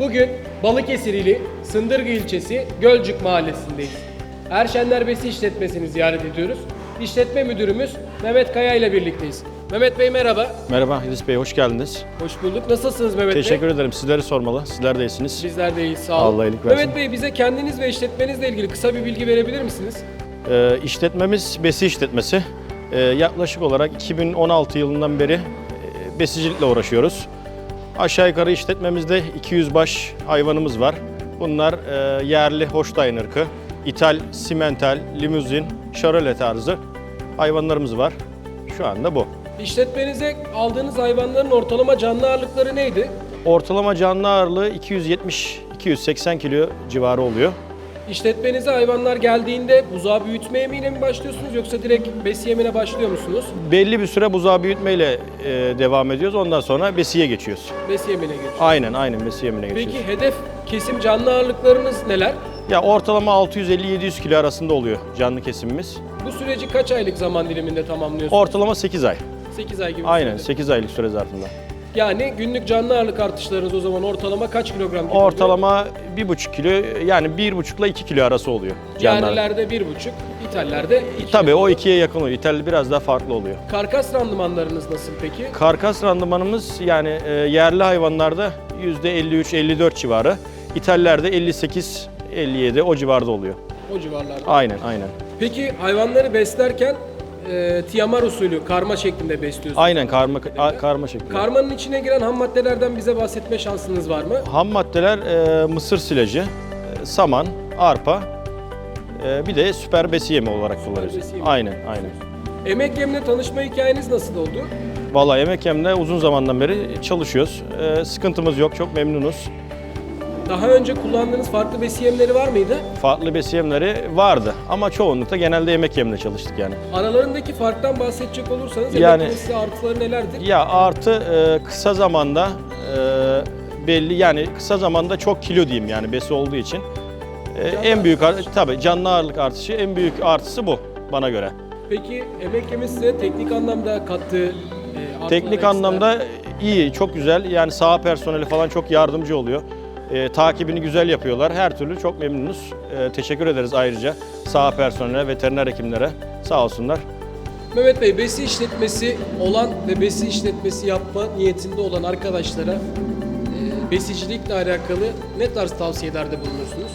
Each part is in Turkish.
Bugün Balıkesir ili Sındırgı ilçesi Gölcük mahallesindeyiz. Erşenler Besi işletmesini ziyaret ediyoruz. İşletme müdürümüz Mehmet Kaya ile birlikteyiz. Mehmet Bey merhaba. Merhaba İdris Bey, hoş geldiniz. Hoş bulduk. Nasılsınız Mehmet Bey? Teşekkür ederim. Sizleri sormalı. Sizler de iyisiniz. Bizler de iyiyiz sağ olun. Allah iyilik versin. Mehmet Bey bize kendiniz ve işletmenizle ilgili kısa bir bilgi verebilir misiniz? Ee, işletmemiz besi işletmesi. Ee, yaklaşık olarak 2016 yılından beri e, besicilikle uğraşıyoruz. Aşağı yukarı işletmemizde 200 baş hayvanımız var. Bunlar e, yerli Holstein ırkı, ithal, simental, limuzin, şarole tarzı hayvanlarımız var. Şu anda bu. İşletmenize aldığınız hayvanların ortalama canlı ağırlıkları neydi? Ortalama canlı ağırlığı 270-280 kilo civarı oluyor. İşletmenize hayvanlar geldiğinde buzağı büyütme yemine mi başlıyorsunuz yoksa direkt besi yemine başlıyor musunuz? Belli bir süre buzağı büyütmeyle e, devam ediyoruz. Ondan sonra besiye geçiyoruz. Besi yemine geçiyor. Aynen aynen besi yemine geçiyoruz. Peki hedef kesim canlı ağırlıklarınız neler? Ya ortalama 650-700 kilo arasında oluyor canlı kesimimiz. Bu süreci kaç aylık zaman diliminde tamamlıyorsunuz? Ortalama 8 ay. 8 ay gibi Aynen sürede. 8 aylık süre zarfında. Yani günlük canlı ağırlık artışlarınız o zaman ortalama kaç kilogram gibi oluyor? Ortalama 1,5 kilo yani 1,5 ile 2 kilo arası oluyor. canlı ağırlık. Yerlilerde 1,5, ithallerde 2. Tabii o ikiye yakın oluyor. İtalya biraz daha farklı oluyor. Karkas randımanlarınız nasıl peki? Karkas randımanımız yani e, yerli hayvanlarda %53-54 civarı. İthallerde 58-57 o civarda oluyor. O civarlarda. Aynen aynen. Peki hayvanları beslerken e, tiyamar usulü karma şeklinde besliyorsunuz. Aynen karma a- karma şeklinde. Karmanın içine giren ham maddelerden bize bahsetme şansınız var mı? Ham maddeler e, mısır silajı, e, saman, arpa, e, bir de süper besi yemi olarak kullanıyoruz. besi yemi. Aynen, aynen. Emek yemine tanışma hikayeniz nasıl oldu? Vallahi yemek yemde uzun zamandan beri çalışıyoruz. E, sıkıntımız yok, çok memnunuz. Daha önce kullandığınız farklı besi yemleri var mıydı? Farklı besi yemleri vardı ama çoğunlukla genelde yemek yeminde çalıştık yani. Aralarındaki farktan bahsedecek olursanız Yani- yemisi artıları nelerdir? Ya artı e, kısa zamanda e, belli yani kısa zamanda çok kilo diyeyim yani besi olduğu için. E, en büyük ar- tabii canlı ağırlık artışı en büyük artısı bu bana göre. Peki emek yemi size teknik anlamda kattığı e, Teknik anlamda iyi, çok güzel. Yani saha personeli falan çok yardımcı oluyor. Ee, takibini güzel yapıyorlar. Her türlü çok memnunuz. Ee, teşekkür ederiz ayrıca saha personeline, veteriner hekimlere. Sağ olsunlar. Mehmet Bey besi işletmesi olan ve besi işletmesi yapma niyetinde olan arkadaşlara e, besicilikle alakalı ne tarz tavsiyelerde bulunursunuz?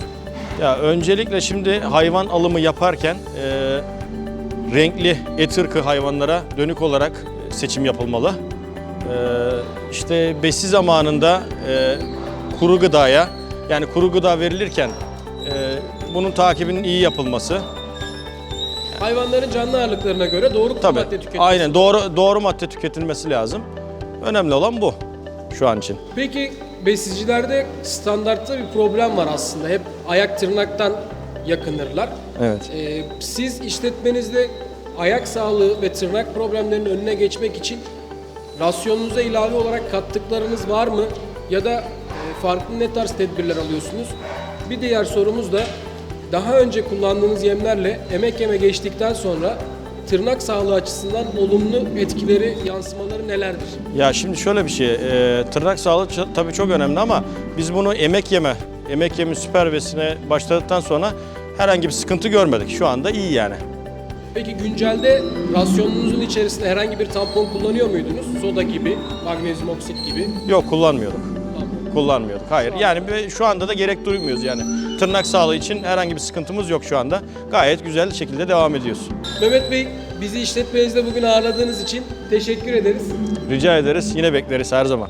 Ya öncelikle şimdi hayvan alımı yaparken e, renkli et ırkı hayvanlara dönük olarak seçim yapılmalı. E, işte besi zamanında e, kuru gıdaya yani kuru gıda verilirken e, bunun takibinin iyi yapılması. Hayvanların canlı ağırlıklarına göre doğru Tabii. madde tüketmesi. Aynen doğru doğru madde tüketilmesi lazım. Önemli olan bu şu an için. Peki besicilerde standartta bir problem var aslında. Hep ayak tırnaktan yakınırlar. Evet. Ee, siz işletmenizde ayak sağlığı ve tırnak problemlerinin önüne geçmek için rasyonunuza ilave olarak kattıklarınız var mı? Ya da farklı ne tarz tedbirler alıyorsunuz? Bir diğer sorumuz da daha önce kullandığınız yemlerle emek yeme geçtikten sonra tırnak sağlığı açısından olumlu etkileri, yansımaları nelerdir? Ya şimdi şöyle bir şey, e, tırnak sağlığı tabii çok önemli ama biz bunu emek yeme, emek yeme süper besine başladıktan sonra herhangi bir sıkıntı görmedik. Şu anda iyi yani. Peki güncelde rasyonunuzun içerisinde herhangi bir tampon kullanıyor muydunuz? Soda gibi, magnezyum oksit gibi. Yok kullanmıyorduk. Kullanmıyorduk. Hayır. Yani şu anda da gerek duymuyoruz yani. Tırnak sağlığı için herhangi bir sıkıntımız yok şu anda. Gayet güzel şekilde devam ediyoruz. Mehmet Bey, bizi işletmenizde bugün ağırladığınız için teşekkür ederiz. Rica ederiz. Yine bekleriz her zaman.